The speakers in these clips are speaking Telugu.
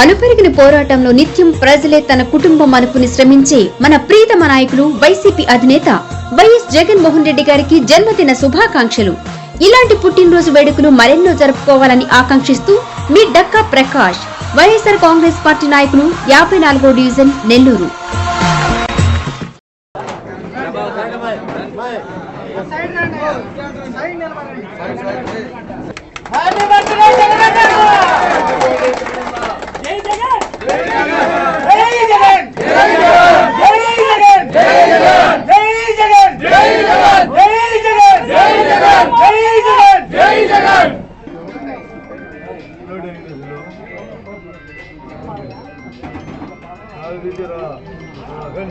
అలుపెరిగిన పోరాటంలో నిత్యం ప్రజలే తన కుటుంబం అనుకుని శ్రమించే మన ప్రీతమ నాయకులు వైసీపీ అధినేత వైఎస్ జగన్మోహన్ రెడ్డి గారికి జన్మదిన శుభాకాంక్షలు. ఇలాంటి పుట్టినరోజు వేడుకలు మరెన్నో జరుపుకోవాలని ఆకాంక్షిస్తూ మీ Dakka Prakash YSR Congress party నాయకులు యాభై నాలుగో డివిజన్ నెల్లూరు. హ్యాపీ 아유 믿어라 아 그래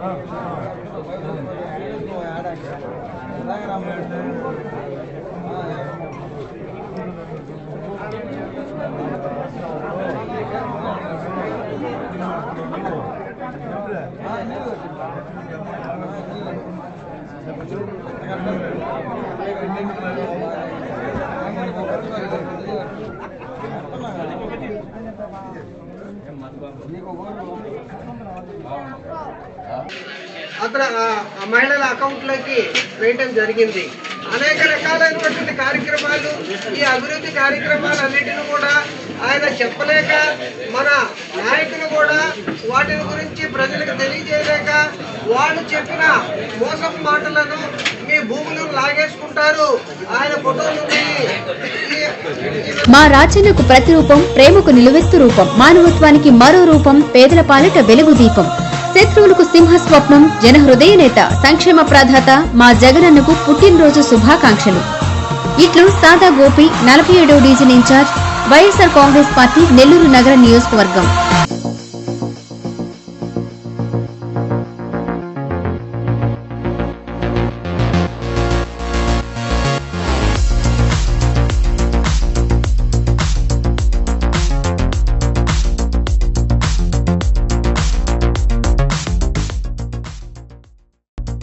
아, అతను ఆ- మహిళల అకౌంట్లోకి వేయటం జరిగింది. అనేక రకాలైనటువంటి కార్యక్రమాలు ఈ అభివృద్ధి కార్యక్రమాలు అన్నిటిని కూడా ఆయన చెప్పలేక మన నాయకులు కూడా వాటిని గురించి ప్రజలకు తెలియజేయలేక వాళ్ళు చెప్పిన మా రాచన్నకు ప్రతిరూపం ప్రేమకు నిలువెత్తు రూపం మానవత్వానికి మరో రూపం పేదల పాలిట వెలుగు దీపం. శత్రువులకు సింహ స్వప్నం జన హృదయ నేత సంక్షేమ ప్రధాత మా జగనన్నకు పుట్టినరోజు శుభాకాంక్షలు. ఇట్లు సాదా గోపి నలభై ఏడవ DG incharge YSR Congress party Nellore నగర నియోజకవర్గం.